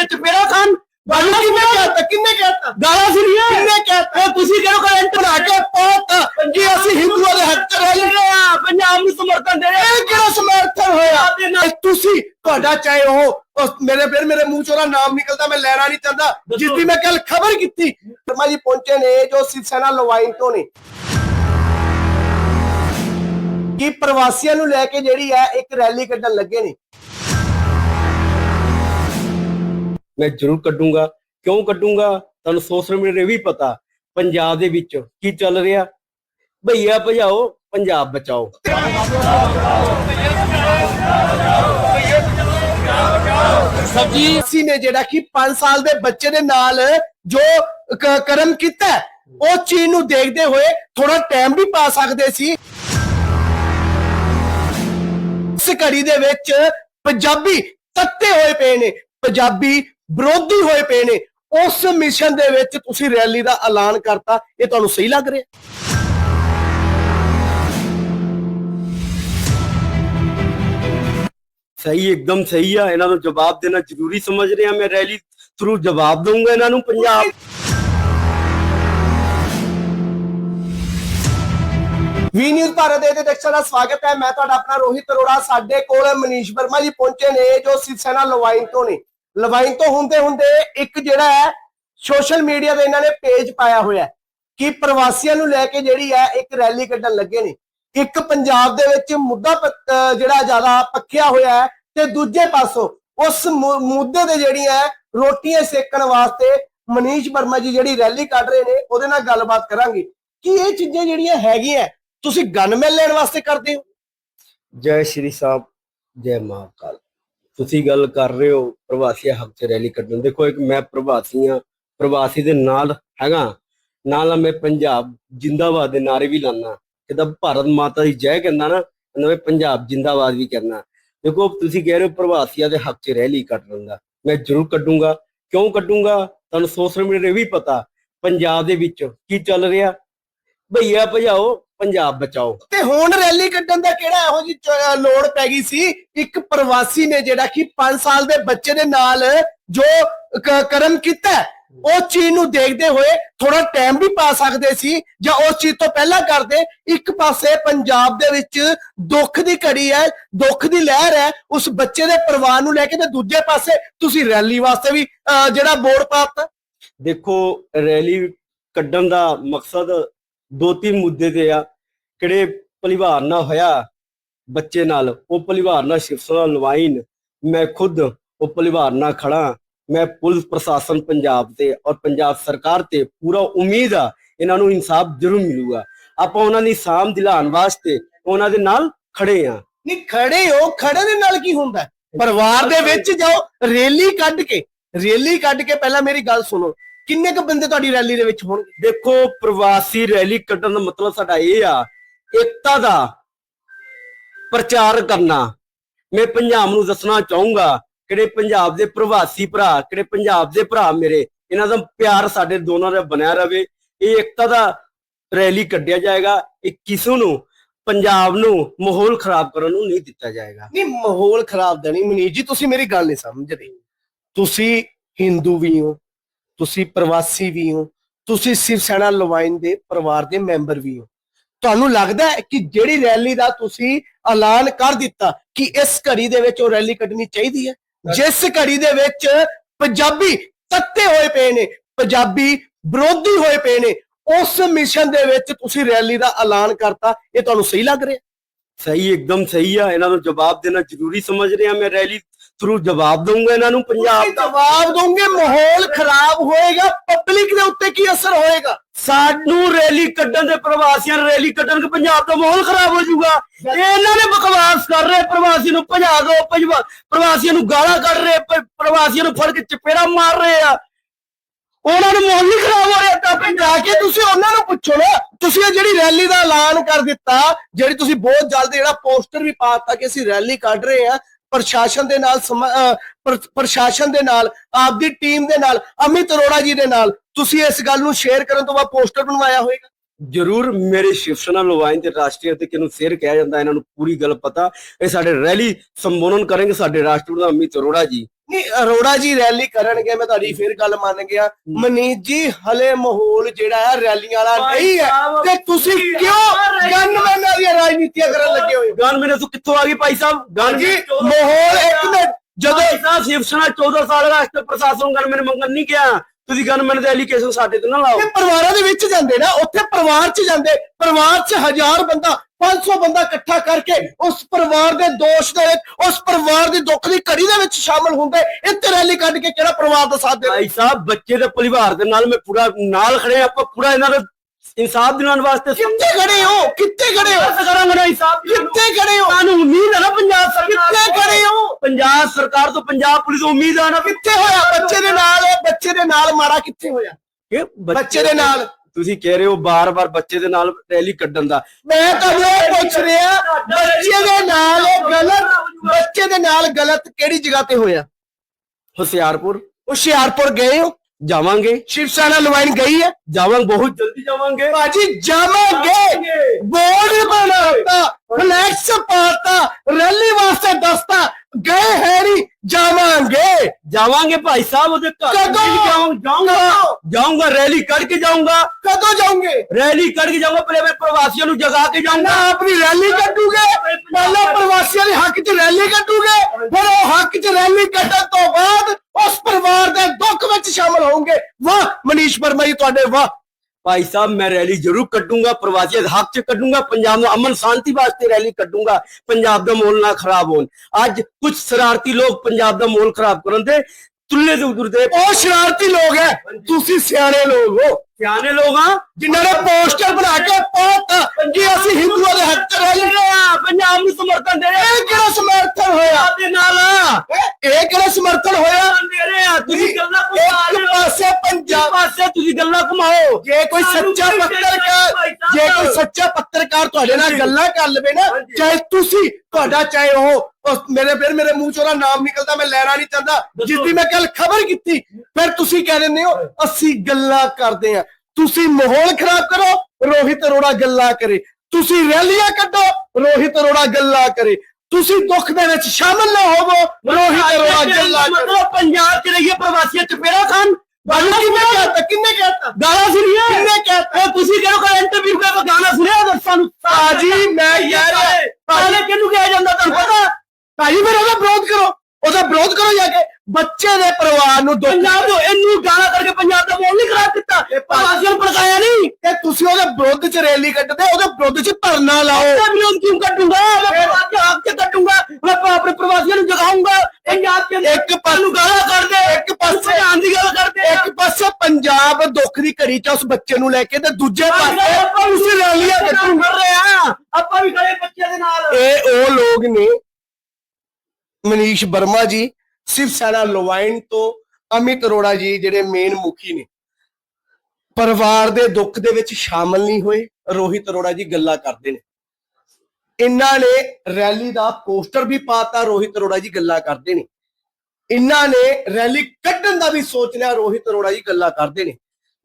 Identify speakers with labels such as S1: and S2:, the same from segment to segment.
S1: ਕੇ ਚਪੇੜਾ ਖਾਨ
S2: ਬਾਲੂ ਕਿੰਨੇ ਕਹਿਤਾ? ਕਿੰਨੇ ਕਹਿਤਾ?
S1: ਗਾਲਾਂ ਸੁਣੀਆਂ?
S2: ਕਿੰਨੇ ਕਹਿਤਾ?
S1: ਤੁਸੀਂ ਕਿਹੜਾ ਕਰੰਟ
S2: ਬਣਾ ਕੇ ਪਾਤਾ? ਕਿ ਅਸੀਂ ਹਿੰਦੂਆਂ ਦੇ ਹੱਕ ਰਹਿ
S1: ਆ ਪੰਜਾਬ ਨੂੰ ਸਮਰਥਨ ਦੇ ਰਹੇ
S2: ਇਹ ਕਿਹੜਾ ਸਮਰਥਨ ਹੋਇਆ? ਤੁਸੀਂ ਤੁਹਾਡਾ ਚਾਹੇ ਉਹ ਮੇਰੇ ਫਿਰ ਮੇਰੇ ਮੂੰਹ ਚੋਂ ਨਾਮ ਨਿਕਲਦਾ ਮੈਂ ਲੈਣਾ ਨਹੀਂ ਚਾਹੁੰਦਾ। ਜਿਸ ਦੀ ਮੈਂ ਕੱਲ ਖਬਰ ਕੀਤੀ ਸ਼ਰਮਾ ਜੀ ਪਹੁੰਚੇ ਨੇ ਜੋ ਸਿਵ ਸੈਨਾ ਲਵਾਈਨ ਤੋਂ ਨੇ। ਕਿ ਪ੍ਰਵਾਸੀਆਂ ਨੂੰ ਲੈ ਕੇ ਜਿਹੜੀ ਹੈ ਇੱਕ ਰੈਲੀ ਕੱਢਣ ਲੱਗੇ ਨੇ?
S3: ਮੈਂ ਜ਼ਰੂਰ ਕੱਢੂੰਗਾ। ਕਿਉਂ ਕੱਢੂੰਗਾ? ਤੁਹਾਨੂੰ ਸੋਸ਼ਲ ਮੀਡੀਆ 'ਤੇ ਵੀ ਪਤਾ ਪੰਜਾਬ ਦੇ ਵਿੱਚ ਕੀ ਚੱਲ ਰਿਹਾ। ਭਈਆ ਭਜਾਓ ਪੰਜਾਬ ਬਚਾਓ।
S2: ਸਬਜੀ ਸੀ ਨੇ ਜਿਹੜਾ ਕਿ 5 ਸਾਲ ਦੇ ਬੱਚੇ ਦੇ ਨਾਲ ਜੋ ਕਰਮ ਕੀਤਾ ਹੈ, ਉਹ ਚੀਜ਼ ਨੂੰ ਦੇਖਦੇ ਹੋਏ ਥੋੜਾ ਟਾਈਮ ਵੀ ਪਾ ਸਕਦੇ ਸੀ। ਇਸ ਘੜੀ ਦੇ ਵਿੱਚ ਪੰਜਾਬੀ ਤੱਤੇ ਹੋਏ ਪਏ ਨੇ। ਪੰਜਾਬੀ ਵਿਰੋਧੀ ਹੋਏ ਪਏ ਨੇ ਉਸ ਮਿਸ਼ਨ ਦੇ ਵਿੱਚ ਤੁਸੀਂ ਰੈਲੀ ਦਾ ਐਲਾਨ ਕਰਤਾ ਇਹ ਤੁਹਾਨੂੰ ਸਹੀ ਲੱਗ ਰਿਹਾ?
S3: ਸਹੀ ਇੱਕਦਮ ਸਹੀ ਆ ਇਹਨਾਂ ਨੂੰ ਜਵਾਬ ਦੇਣਾ ਜ਼ਰੂਰੀ ਸਮਝ ਰਿਹਾ ਮੈਂ ਰੈਲੀ ਥਰੂ ਜਵਾਬ ਦਊਂਗਾ ਇਹਨਾਂ ਨੂੰ ਪੰਜਾਬ।
S2: ਵੀ ਨਿਊਜ਼ ਭਾਰਤ ਦੇ ਦਰਸ਼ਕਾਂ ਦਾ ਸਵਾਗਤ ਹੈ ਮੈਂ ਤੁਹਾਡਾ ਆਪਣਾ ਰੋਹਿਤ ਅਰੋੜਾ ਸਾਡੇ ਕੋਲ ਮਨੀਸ਼ ਵਰਮਾ ਜੀ ਪਹੁੰਚੇ ਨੇ ਜੋ ਸਿਵ ਸੈਨਾ ਲਵਾਈਨ ਤੋਂ ਨੇ। ਲਵਾਈਨ ਤੋਂ ਹੁੰਦੇ ਹੁੰਦੇ ਇੱਕ ਜਿਹੜਾ ਹੈ ਸੋਸ਼ਲ ਮੀਡੀਆ ਤੇ ਇਹਨਾਂ ਨੇ ਪੇਜ ਪਾਇਆ ਹੋਇਆ ਕਿ ਪ੍ਰਵਾਸੀਆਂ ਨੂੰ ਲੈ ਕੇ ਜਿਹੜੀ ਹੈ, ਇੱਕ ਰੈਲੀ ਕੱਢਣ ਲੱਗੇ ਨੇ। ਇੱਕ ਪੰਜਾਬ ਦੇ ਵਿੱਚ ਮੁੱਦਾ ਜਿਹੜਾ ਜ਼ਿਆਦਾ ਪੱਕਿਆ ਹੋਇਆ ਹੈ ਤੇ ਦੂਜੇ ਪਾਸੋਂ ਉਸ ਮੁੱਦੇ ਤੇ ਜਿਹੜੀਆਂ ਰੋਟੀਆਂ ਸੇਕਣ ਵਾਸਤੇ ਮਨੀਸ਼ ਵਰਮਾ ਜੀ ਜਿਹੜੀ ਰੈਲੀ ਕੱਢ ਰਹੇ ਨੇ, ਉਹਦੇ ਨਾਲ ਗੱਲਬਾਤ ਕਰਾਂਗੇ। ਕਿ ਇਹ ਚੀਜ਼ਾਂ ਜਿਹੜੀਆਂ ਹੈਗੀਆਂ, ਤੁਸੀਂ ਗਨਮੈਨ ਲੈਣ ਵਾਸਤੇ ਕਰਦੇ ਹੋ?
S3: ਜੈ ਸ਼੍ਰੀ ਸਾਹਿਬ, ਜੈ ਮਹਾਕਾਲ। ਤੁਸੀਂ ਗੱਲ ਕਰ ਰਹੇ ਹੋ ਪ੍ਰਵਾਸੀ ਹੱਕ 'ਚ ਰੈਲੀ ਕੱਢਣ। ਦੇਖੋ ਇੱਕ ਮੈਂ ਪ੍ਰਵਾਸੀ ਹਾਂ, ਪ੍ਰਵਾਸੀ ਦੇ ਨਾਲ ਹੈਗਾ। ਨਾਲ ਮੈਂ ਪੰਜਾਬ ਜਿੰਦਾਬਾਦ ਦੇ ਨਾਰੇ ਵੀ ਲਾਨਾ। ਕਿਦਾ ਭਾਰਤ ਮਾਤਾ ਦੀ ਜੈ ਕਹਿੰਦਾ ਨਾ ਨਵੇਂ ਪੰਜਾਬ ਜਿੰਦਾਬਾਦ ਵੀ ਕਰਨਾ ਦੇਖੋ, ਤੁਸੀਂ ਕਹਿ ਰਹੇ ਹੋ ਪ੍ਰਵਾਸੀਆਂ ਦੇ ਹੱਕ 'ਚ ਰੈਲੀ ਕੱਢਣ ਦਾ। ਮੈਂ ਜ਼ਰੂਰ ਕੱਢੂੰਗਾ। ਕਿਉਂ ਕੱਢੂੰਗਾ? ਤੁਹਾਨੂੰ ਸੋਸ਼ਲ ਮੀਡੀਆ 'ਤੇ ਵੀ ਪਤਾ, ਪੰਜਾਬ ਦੇ ਵਿੱਚ ਕੀ ਚੱਲ ਰਿਹਾ ਭਈਆ ਭਜਾਓ ਪੰਜਾਬ ਬਚਾਓ।
S2: ਤੇ ਹੁਣ ਰੈਲੀ ਕੱਢਣ ਦਾ ਕਿਹੜਾ ਇਹੋ ਜੀ ਲੋੜ ਪੈ ਗਈ ਸੀ? ਇੱਕ ਪ੍ਰਵਾਸੀ ਨੇ ਜਿਹੜਾ ਕਿ 5 ਸਾਲ ਦੇ ਬੱਚੇ ਦੇ ਨਾਲ ਜੋ ਕਰਮ ਕੀਤਾ ਉਹ ਚੀਜ਼ ਨੂੰ ਦੇਖਦੇ ਹੋਏ ਥੋੜਾ ਟਾਈਮ ਵੀ ਪਾ ਸਕਦੇ ਸੀ ਜਾਂ ਉਸ ਚੀਜ਼ ਤੋਂ ਪਹਿਲਾਂ ਕਰਦੇ ਇੱਕ ਪਾਸੇ ਪੰਜਾਬ ਦੇ ਵਿੱਚ ਦੁੱਖ ਦੀ ਘੜੀ ਹੈ ਦੁੱਖ ਦੀ ਲਹਿਰ ਹੈ ਉਸ ਬੱਚੇ ਦੇ ਪਰਿਵਾਰ ਨੂੰ ਲੈ ਕੇ ਤੇ ਦੂਜੇ ਪਾਸੇ ਤੁਸੀਂ ਰੈਲੀ ਵਾਸਤੇ ਵੀ ਜਿਹੜਾ ਬੋਰਡ ਪਾਤਾ।
S3: ਦੇਖੋ ਰੈਲੀ ਕੱਢਣ ਦਾ ਮਕਸਦ ਦੋ ਤਿੰਨ ਮੁੱਦੇ ਤੇ ਆ, ਕਿਹੜੇ ਭਲੀਵਾਰ ਨਾਲ ਹੋਇਆ ਬੱਚੇ ਨਾਲ, ਉਹ ਭਲੀਵਾਰ ਨਾਲ ਸ਼ਿਵਸਨਾ ਲਵਾਈਨ ਮੈਂ ਖੁਦ ਉਹ ਭਲੀਵਾਰ ਨਾਲ ਖੜਾ ਮੈਂ ਪੁਲਿਸ ਪ੍ਰਸ਼ਾਸਨ ਪੰਜਾਬ ਤੇ ਔਰ ਪੰਜਾਬ ਸਰਕਾਰ ਤੇ ਪੂਰਾ ਉਮੀਦ ਆ, ਇਹਨਾਂ ਨੂੰ ਇਨਸਾਫ ਜ਼ਰੂਰ ਮਿਲੂਗਾ। ਆਪਾਂ ਉਹਨਾਂ ਦੀ ਸਾਮ ਦਿਲਾਉਣ ਵਾਸਤੇ ਉਹਨਾਂ ਦੇ ਨਾਲ ਖੜੇ ਆ।
S2: ਨਹੀਂ, ਖੜੇ ਹੋ ਖੜੇ ਦੇ ਨਾਲ ਕੀ ਹੁੰਦਾ? ਪਰਿਵਾਰ ਦੇ ਵਿੱਚ ਜਾਓ, ਰੈਲੀ ਕੱਢ ਕੇ, ਰੈਲੀ ਕੱਢ ਕੇ ਪਹਿਲਾਂ ਮੇਰੀ ਗੱਲ ਸੁਣੋ। ਕਿੰਨੇ ਕੁ ਬੰਦੇ ਤੁਹਾਡੀ ਰੈਲੀ ਦੇ ਵਿੱਚ ਹੋਣਗੇ?
S3: ਦੇਖੋ, ਪ੍ਰਵਾਸੀ ਰੈਲੀ ਕੱਢਣ ਦਾ ਮਤਲਬ ਸਾਡਾ ਇਹ ਆ, ਏਕਤਾ ਦਾ ਪ੍ਰਚਾਰ ਕਰਨਾ। ਮੈਂ ਪੰਜਾਬ ਨੂੰ ਦੱਸਣਾ ਚਾਹੂੰਗਾ, ਕਿਹੜੇ ਪੰਜਾਬ ਦੇ ਪ੍ਰਵਾਸੀ ਭਰਾ, ਕਿਹੜੇ ਪੰਜਾਬ ਦੇ ਭਰਾ ਮੇਰੇ, ਇਹਨਾਂ ਦਾ ਪਿਆਰ ਸਾਡੇ ਦੋਨਾਂ ਦਾ ਬਣਿਆ ਰਵੇ। ਇਹ ਏਕਤਾ ਦਾ ਰੈਲੀ ਕੱਢਿਆ ਜਾਏਗਾ, ਇਹ ਕਿਸੇ ਨੂੰ, ਪੰਜਾਬ ਨੂੰ ਮਾਹੌਲ ਖਰਾਬ ਕਰਨ ਨੂੰ ਨਹੀਂ ਦਿੱਤਾ ਜਾਏਗਾ।
S2: ਨਹੀਂ, ਮਾਹੌਲ ਖਰਾਬ ਦਾ ਨਹੀਂ, ਮਨੀਸ਼ ਜੀ, ਤੁਸੀਂ ਮੇਰੀ ਗੱਲ ਨਹੀਂ ਸਮਝ ਰਹੇ ਤੁਸੀਂ ਹਿੰਦੂ ਵੀ ਹੋ ਤੁਸੀਂ ਪ੍ਰਵਾਸੀ ਵੀ ਹੋ ਤੁਸੀਂ ਸਿਵ ਸੈਨਾ ਲਵਾਈਨ ਦੇ ਪਰਿਵਾਰ ਦੇ ਮੈਂਬਰ ਵੀ ਹੋ। ਤੁਹਾਨੂੰ ਲੱਗਦਾ ਹੈ ਕਿ ਜਿਹੜੀ ਰੈਲੀ ਦਾ ਤੁਸੀਂ ਐਲਾਨ ਕਰ ਦਿੱਤਾ ਕਿ ਇਸ ਘੜੀ ਦੇ ਵਿੱਚ ਉਹ ਰੈਲੀ ਕੱਢਣੀ ਚਾਹੀਦੀ ਹੈ? ਜਿਸ ਘੜੀ ਦੇ ਵਿੱਚ ਪੰਜਾਬੀ ਤੱਤੇ ਹੋਏ ਪਏ ਨੇ ਪੰਜਾਬੀ ਵਿਰੋਧੀ ਹੋਏ ਪਏ ਨੇ ਉਸ ਮਿਸ਼ਨ ਦੇ ਵਿੱਚ ਤੁਸੀਂ ਰੈਲੀ ਦਾ ਐਲਾਨ ਕਰਤਾ ਇਹ ਤੁਹਾਨੂੰ ਸਹੀ ਲੱਗ ਰਿਹਾ?
S3: ਸਹੀ ਇੱਕਦਮ ਸਹੀ ਆ। ਇਹਨਾਂ ਨੂੰ ਜਵਾਬ ਦੇਣਾ ਜ਼ਰੂਰੀ ਸਮਝ ਰਿਹਾ ਮੈਂ ਰੈਲੀ ਥਰੂ ਜਵਾਬ ਦਊਂਗਾ ਇਹਨਾਂ ਨੂੰ ਪੰਜਾਬ ਦਾ।
S2: ਜਵਾਬ ਦੋਗੇ ਮਾਹੌਲ ਖਰਾਬ ਹੋਏਗਾ ਪਬਲਿਕ ਦੇ ਉੱਤੇ ਕੀ ਅਸਰ ਹੋਏਗਾ?
S3: ਸਾਨੂੰ ਰੈਲੀ ਕੱਢਣ ਦੇ ਪ੍ਰਵਾਸੀਆਂ ਨੂੰ ਰੈਲੀ ਕੱਢਣ ਕੇ ਪੰਜਾਬ ਦਾ ਮਾਹੌਲ ਖਰਾਬ ਹੋ ਜਾਊਗਾ। ਇਹ ਇਹਨਾਂ ਨੇ ਬਕਵਾਸ ਕਰ ਰਹੇ ਪ੍ਰਵਾਸੀ ਨੂੰ ਭਜਾ ਦੋ ਪ੍ਰਵਾਸੀਆਂ ਨੂੰ ਗਾਲਾਂ ਕੱਢ ਰਹੇ ਪ- ਪ੍ਰਵਾਸੀਆਂ ਨੂੰ ਫੜ ਕੇ ਚਪੇੜਾ ਮਾਰ ਰਹੇ ਆ। ਉਹਨਾਂ ਨੂੰ ਮਾਹੌਲ ਨਹੀਂ ਖਰਾਬ ਹੋ ਰਿਹਾ ਤਾਂ
S2: ਜਾ ਕੇ ਤੁਸੀਂ ਉਹਨਾਂ ਨੂੰ ਪੁੱਛੋ ਨਾ। ਤੁਸੀਂ ਇਹ ਜਿਹੜੀ ਰੈਲੀ ਦਾ ਐਲਾਨ ਕਰ ਦਿੱਤਾ ਜਿਹੜੀ ਤੁਸੀਂ ਬਹੁਤ ਜਲਦੀ ਜਿਹੜਾ ਪੋਸਟਰ ਵੀ ਪਾਤਾ ਕਿ ਅਸੀਂ ਰੈਲੀ ਕੱਢ ਰਹੇ ਹਾਂ ਪ੍ਰਸ਼ਾਸਨ ਦੇ ਨਾਲ ਪ੍ਰਸ਼ਾਸਨ ਦੇ ਨਾਲ, ਆਪਦੀ ਟੀਮ ਦੇ ਨਾਲ, ਅਮਿਤ ਅਰੋੜਾ ਜੀ ਦੇ ਨਾਲ ਤੁਸੀਂ ਇਸ ਗੱਲ ਨੂੰ ਸ਼ੇਅਰ ਕਰਨ ਤੋਂ ਬਾਅਦ ਪੋਸਟਰ ਬਣਵਾਇਆ ਹੋਵੇਗਾ
S3: ਜਰੂਰ ਮੇਰੇ ਸ਼ਿਵਸਨਾ ਲਵਾਇਨ ਤੇ ਰਾਸ਼ਟਰੀ ਅਤੇ ਕਿਨੂੰ ਸਿਰ ਕਿਹਾ ਜਾਂਦਾ, ਇਹਨਾਂ ਨੂੰ ਪੂਰੀ ਗੱਲ ਪਤਾ। ਇਹ ਸਾਡੇ ਰੈਲੀ ਸੰਬੋਧਨ ਕਰਨਗੇ ਸਾਡੇ ਰਾਸ਼ਟਰਪਤੀ ਅਮਿਤ ਅਰੋੜਾ ਜੀ।
S2: ਨਹੀਂ ਅਰੋੜਾ ਜੀ ਰੈਲੀ ਕਰਨਗੇ ਮੈਂ ਤੁਹਾਡੀ ਫਿਰ ਗੱਲ ਮੰਨ ਗਿਆ। ਮਨੀਸ਼ ਜੀ ਹਲੇ ਮਾਹੌਲ ਜਿਹੜਾ ਹੈ ਰੈਲੀਆਂ ਵਾਲਾ ਨਹੀਂ ਹੈ। ਤੇ ਤੁਸੀਂ ਕਿਉਂ ਗਨਮੈਨਾਂ ਦੀਆਂ ਰਾਜਨੀਤੀਆਂ ਕਰਨ ਲੱਗੇ ਹੋਏ ਹੋ?
S3: ਗਨ ਮੇਰੇ ਤੋਂ ਕਿੱਥੋਂ ਆ ਗਈ ਭਾਈ ਸਾਹਿਬ? ਗਨ
S2: ਜੀ ਮਾਹੌਲ ਇੱਕ ਮਿੰਟ। ਜਦੋਂ
S3: ਸਾਹਿਬ ਸ਼ਿਵ ਸੈਨਾ 14 ਸਾਲ ਦਾ ਰਾਸ਼ਟਰ ਪ੍ਰਸ਼ਾਸਨ ਗਨ ਮੈਨੂੰ ਮੰਗਣ ਨਹੀਂ ਗਿਆ। ਤੁਸੀਂ ਗਨ ਮੈਨੂੰ ਦੇ ਐਲੀਗੇਸ਼ਨ ਸਾਡੇ ਤੇ ਨਾ ਲਾਓ।
S2: ਪਰਿਵਾਰਾਂ ਦੇ ਵਿੱਚ ਜਾਂਦੇ ਨਾ ਉੱਥੇ ਪਰਿਵਾਰ 'ਚ ਜਾਂਦੇ ਪਰਿਵਾਰ 'ਚ ਹਜ਼ਾਰ ਬੰਦਾ 500 ਬੰਦਾ ਇਕੱਠਾ ਕਰਕੇ ਉਸ ਪਰਿਵਾਰ ਦੇ ਦੋਸ਼ ਦੇ ਵਿੱਚ ਉਸ ਪਰਿਵਾਰ ਦੀ ਦੁੱਖ ਦੀ ਘੜੀ ਦੇ ਵਿੱਚ ਸ਼ਾਮਲ ਹੁੰਦੇ ਇੱਥੇ ਰੈਲੀ ਕੱਢ ਕੇ ਕਿਹੜਾ ਪਰਿਵਾਰ ਦਾ ਸਾਥ ਦੇ
S3: ਭਾਈ ਸਾਹਿਬ ਬੱਚੇ ਦੇ ਪਰਿਵਾਰ ਦੇ ਨਾਲ ਮੈਂ ਪੂਰਾ ਨਾਲ ਖੜੇ ਆਪਾਂ ਪੂਰਾ ਇਹਨਾਂ ਦਾ ਇਨਸਾਫ ਦਿਲਾਉਣ ਵਾਸਤੇ
S2: ਕਿੱਥੇ ਖੜੇ ਹੋ? ਕਿੱਥੇ ਖੜੇ ਹੋ?
S3: ਬਸ ਕਰਾਂਗੇ ਨਾ ਇਨਸਾਫ
S2: ਕਿੱਥੇ ਖੜੇ ਹੋ?
S3: ਸਾਨੂੰ ਉਮੀਦ ਹੈ ਨਾ ਪੰਜਾਬ ਸਰਕਾਰ
S2: ਕਿੱਥੇ। ਖੜੇ ਹੋ?
S3: ਪੰਜਾਬ ਸਰਕਾਰ ਤੋਂ ਪੰਜਾਬ ਪੁਲਿਸ ਤੋਂ ਉਮੀਦ ਹੈ ਨਾ
S2: ਕਿੱਥੇ ਹੋਇਆ? ਬੱਚੇ ਦੇ ਨਾਲ ਬੱਚੇ ਦੇ ਨਾਲ ਮਾਰਾ ਕਿੱਥੇ ਹੋਇਆ?
S3: ਕਿ
S2: ਬੱਚੇ ਦੇ ਨਾਲ।
S3: ਤੁਸੀਂ ਕਹਿ ਰਹੇ ਹੋ ਬਾਰ-ਬਾਰ ਬੱਚੇ ਦੇ ਨਾਲ ਰੈਲੀ ਕੱਢਣ ਦਾ।
S2: ਮੈਂ ਤੁਹਾਨੂੰ ਇਹ ਪੁੱਛ ਰਿਹਾ ਬੱਚੇ ਦੇ ਨਾਲ ਗਲਤ ਬੱਚੇ ਦੇ ਨਾਲ ਗਲਤ ਕਿਹੜੀ ਜਗ੍ਹਾ ਤੇ ਹੋਇਆ?
S3: ਹੁਸ਼ਿਆਰਪੁਰ।
S2: ਹੁਸ਼ਿਆਰਪੁਰ ਗਏ ਹੋ?
S3: ਜਾਵਾਂਗੇ
S2: ਸ਼ਿਵ ਸੈਨਾ ਲਵਾਈਨ ਗਈ ਹੈ
S3: ਜਾਵਾਂਗੇ ਬਹੁਤ ਜਲਦੀ ਜਾਵਾਂਗੇ
S2: ਭਾਜੀ ਜਾਵਾਂਗੇ ਬੋਰਡ ਬਣਾਤਾ ਫਲੈਕਸ ਪਾਤਾ ਰੈਲੀ ਵਾਸਤੇ ਦਸਤਾ ਗਏ ਹੈ ਨਹੀਂ ਜਾਵਾਂਗੇ
S3: ਜਾਵਾਂਗੇ ਭਾਈ ਸਾਹਿਬ ਉਹਦੇ ਘਰ
S2: ਕਦੋਂ?
S3: ਜਾਊਂਗਾ ਰੈਲੀ ਕੱਢ ਕੇ ਜਾਊਂਗਾ।
S2: ਕਦੋਂ ਜਾਓਗੇ
S3: ਰੈਲੀ ਕੱਢ ਕੇ ਜਾਊਂਗਾ ਪਹਿਲੇ ਮੈਂ ਪ੍ਰਵਾਸੀਆਂ ਨੂੰ ਜਗਾ ਕੇ
S2: ਨਾ
S3: ਜਾਊਂਗਾ
S2: ਆਪਣੀ ਰੈਲੀ ਕੱਢੂਗੇ। ਪਹਿਲਾਂ ਪ੍ਰਵਾਸੀਆਂ ਦੇ ਹੱਕ 'ਚ ਰੈਲੀ ਕੱਢੂਗੇ। ਫਿਰ ਉਹ ਹੱਕ 'ਚ ਰੈਲੀ ਕੱਢਣ ਤੋਂ ਬਾਅਦ ਉਸ ਪਰਿਵਾਰ ਦੇ ਦੁੱਖ ਵਿੱਚ ਸ਼ਾਮਲ ਹੋਣਗੇ ਵਾਹ ਮਨੀਸ਼ ਵਰਮਾ ਜੀ ਤੁਹਾਡੇ ਵਾਹ।
S3: ਭਾਈ ਸਾਹਿਬ ਮੈਂ ਰੈਲੀ ਜ਼ਰੂਰ ਕੱਢੂੰਗਾ ਪ੍ਰਵਾਸੀਆਂ ਦੇ ਹੱਕ 'ਚ ਕੱਢੂੰਗਾ ਪੰਜਾਬ ਨੂੰ ਅਮਨ ਸ਼ਾਂਤੀ ਵਾਸਤੇ ਰੈਲੀ ਕੱਢੂੰਗਾ। ਪੰਜਾਬ ਦਾ ਮਾਹੌਲ ਨਾ ਖਰਾਬ ਹੋਣ। ਅੱਜ ਕੁਝ ਸ਼ਰਾਰਤੀ ਲੋਕ ਪੰਜਾਬ ਦਾ ਮਾਹੌਲ ਖਰਾਬ ਕਰਨ ਦੇ ਤੁੱਲੇ ਦੇ ਉਤਰਦੇ
S2: ਉਹ ਸ਼ਰਾਰਤੀ ਲੋਕ ਹੈ। ਤੁਸੀਂ ਸਿਆਣੇ ਲੋਕ ਹੋ।
S3: ਸਿਆਣੇ ਲੋਕ ਆ
S2: ਜਿਨ੍ਹਾਂ ਨੇ ਪੋਸਟਰ ਬਣਾ ਕੇ ਪਾਤਾ ਕਿ ਅਸੀਂ ਹਿੰਦੂਆਂ ਦੇ ਹੱਕ ਰੈਲੀ
S3: ਆ ਪੰਜਾਬ ਨੂੰ ਸਮਰਥਨ ਦੇ ਰਹੇ
S2: ਇਹ ਕਿਹੜਾ ਸਮਰਥਨ ਹੋਇਆ?
S3: ਦੇ ਨਾਲ
S2: ਇਹ ਕਿਹੜਾ ਸਮਰਥਨ ਹੋਇਆ?
S3: ਰਹੇ ਆ। ਤੁਸੀਂ ਗੱਲਾਂ ਘੁਮਾ ਰਹੇ
S2: ਇੱਕ
S3: ਹੋ।
S2: ਪਾਸੇ ਪੰਜਾਬ
S3: ਪਾਸੇ ਤੁਸੀਂ ਗੱਲਾਂ ਘੁਮਾਓ।
S2: ਜੇ ਕੋਈ ਸੱਚਾ ਪੱਤਰਕਾਰ। ਜੇ ਕੋਈ ਸੱਚਾ ਪੱਤਰਕਾਰ ਤੁਹਾਡੇ ਨਾਲ ਗੱਲਾਂ ਕਰ ਲਵੇ ਨਾ। ਚਾਹੇ ਤੁਸੀਂ ਤੁਹਾਡਾ ਚਾਹੇ ਉਹ ਮੇਰੇ ਫਿਰ ਮੇਰੇ ਮੂੰਹ ਚੋਂ ਨਾਮ ਨਿਕਲਦਾ ਮੈਂ ਲੈਣਾ ਨਹੀਂ ਚਾਹੁੰਦਾ। ਜਿਸ ਦੀ ਮੈਂ ਕੱਲ ਖਬਰ ਕੀਤੀ ਫਿਰ ਤੁਸੀਂ ਕਹਿ ਦਿੰਦੇ ਹੋ ਅਸੀਂ ਗੱਲਾਂ ਕਰਦੇ ਆ ਤੁਸੀਂ ਮਾਹੌਲ ਖਰਾਬ ਕਰੋ ਰੋਹਿਤ ਅਰੋੜਾ ਗੱਲਾਂ ਕਰੇ। ਤੁਸੀਂ ਰੈਲੀਆਂ ਕੱਢੋ ਰੋਹਿਤ ਅਰੋੜਾ ਗੱਲਾਂ ਕਰੇ। ਤੁਸੀਂ ਦੁੱਖ ਦੇ ਵਿੱਚ ਸ਼ਾਮਲ ਨਾ ਹੋਵੋ ਰੋਹਿਤ ਅਰੋੜਾ ਗੱਲਾਂ ਕਰੇ।
S3: ਪੰਜਾਬ ਚ ਰਹੀਏ ਪ੍ਰਵਾਸੀਆਂ ਚਪੇੜਾ ਖਾਨ।
S2: ਬਾਜੀ ਕਿੰਨੇ ਕਹਿਤਾ ਕਿੰਨੇ ਕਹਿਤਾ?
S3: ਗਾਲਾਂ ਸੁਣੀਏ
S2: ਕਿੰਨੇ ਕਹਿਤਾ?
S3: ਤੁਸੀਂ ਕਿਹੜਾ ਕੋਈ ਇੰਟਰਵਿਊ ਕਰ ਗਾਣਾ ਸੁਣਿਆ ਦੱਸ ਸਾਨੂੰ?
S2: ਭਾਜੀ ਮੈਂ ਰਿਹਾ
S3: ਪਹਿਲੇ ਕਿਹਨੂੰ ਕਿਹਾ ਜਾਂਦਾ ਤੁਹਾਨੂੰ ਪਤਾ?
S2: ਭਾਜੀ ਫਿਰ ਉਹਦਾ ਵਿਰੋਧ ਕਰੋ। ਉਹਦਾ ਵਿਰੋਧ ਕਰੋ ਜਾ ਕੇ। ਬੱਚੇ ਦੇ ਪਰਿਵਾਰ ਨੂੰ ਦੁੱਖ
S3: ਪੰਜਾਬ ਤੋਂ ਇਹਨੂੰ ਗਾਲਾਂ ਕਰਕੇ ਪੰਜਾਬ ਦਾ ਮਾਹੌਲ ਨਹੀਂ ਖਰਾਬ ਕੀਤਾ। ਨੂੰ ਭੜਕਾਇਆ ਨਹੀਂ।
S2: ਤੇ ਤੁਸੀਂ ਉਹਦੇ ਵਿਰੁੱਧ ਚ ਰੈਲੀ ਕੱਢਦੇ ਉਹਦੇ ਵਿਰੁੱਧ ਚ ਧਰਨਾ ਲਾਓ।
S3: ਮੈਂ ਵਿਰੋਧ ਕਿਉਂ ਕੱਟੂੰਗਾ ਮੈਂ ਹੱਕ ਚ ਕੱਟੂੰਗਾ ਮੈਂ ਆਪਣੇ ਪ੍ਰਵਾਸੀਆਂ ਨੂੰ ਜਗਾਉਂਗਾ। ਪੰਜਾਬ ਕੇ ਅੰਦਰ
S2: ਇੱਕ ਪਾਸੇ
S3: ਨੂੰ ਗਾਲਾਂ ਕੱਢਦੇ।
S2: ਇੱਕ ਪਾਸੇ
S3: ਧਿਆਨ ਦੀ ਗੱਲ ਕਰਦੇ।
S2: ਇੱਕ ਪਾਸੇ ਪੰਜਾਬ ਦੁੱਖ ਦੀ ਘੜੀ ਚ ਉਸ ਬੱਚੇ ਨੂੰ ਲੈ ਕੇ ਤੇ ਦੂਜੇ
S3: ਆਪਾਂ
S2: ਪਾਸੇ ਤੁਸੀਂ ਰੈਲੀਆਂ ਕੱਢੋ
S3: ਕਰ ਰਹੇ ਆ ਆਪਾਂ ਵੀ ਖੜੇ ਬੱਚਿਆਂ ਦੇ ਨਾਲ।
S2: ਇਹ ਉਹ ਲੋਕ ਨੇ ਮਨੀਸ਼ ਵਰਮਾ ਜੀ ਸਿਵ ਸੈਨਾ ਲੋਵਾਈਨ ਤੋਂ ਅਮਿਤ ਅਰੋੜਾ ਜੀ ਜਿਹੜੇ ਮੇਨ ਮੁਖੀ ਨੇ। ਪਰਿਵਾਰ ਦੇ ਦੁੱਖ ਦੇ ਵਿੱਚ ਸ਼ਾਮਲ ਨਹੀਂ ਹੋਏ ਰੋਹਿਤ ਅਰੋੜਾ ਜੀ ਗੱਲਾਂ ਕਰਦੇ ਨੇ। ਇਹਨਾਂ ਨੇ ਰੈਲੀ ਦਾ ਪੋਸਟਰ ਵੀ ਪਾਤਾ ਰੋਹਿਤ ਅਰੋੜਾ ਜੀ ਗੱਲਾਂ ਕਰਦੇ ਨੇ। ਇਹਨਾਂ ਨੇ ਰੈਲੀ ਕੱਢਣ ਦਾ ਵੀ ਸੋਚ ਲਿਆ ਰੋਹਿਤ ਅਰੋੜਾ ਜੀ ਗੱਲਾਂ ਕਰਦੇ ਨੇ।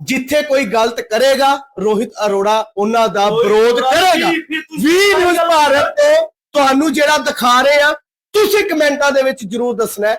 S2: ਜਿੱਥੇ ਕੋਈ ਗਲਤ ਕਰੇਗਾ ਰੋਹਿਤ ਅਰੋੜਾ ਉਹਨਾਂ ਦਾ ਵਿਰੋਧ ਕਰੇਗਾ। ਵੀ ਨਿਊਜ਼ ਭਾਰਤ ਤੋਂ ਤੁਹਾਨੂੰ ਜਿਹੜਾ ਦਿਖਾ ਰਹੇ ਆ ਤੁਸੀਂ ਕਮੈਂਟਾਂ ਦੇ ਵਿੱਚ ਜਰੂਰ ਦੱਸਣਾ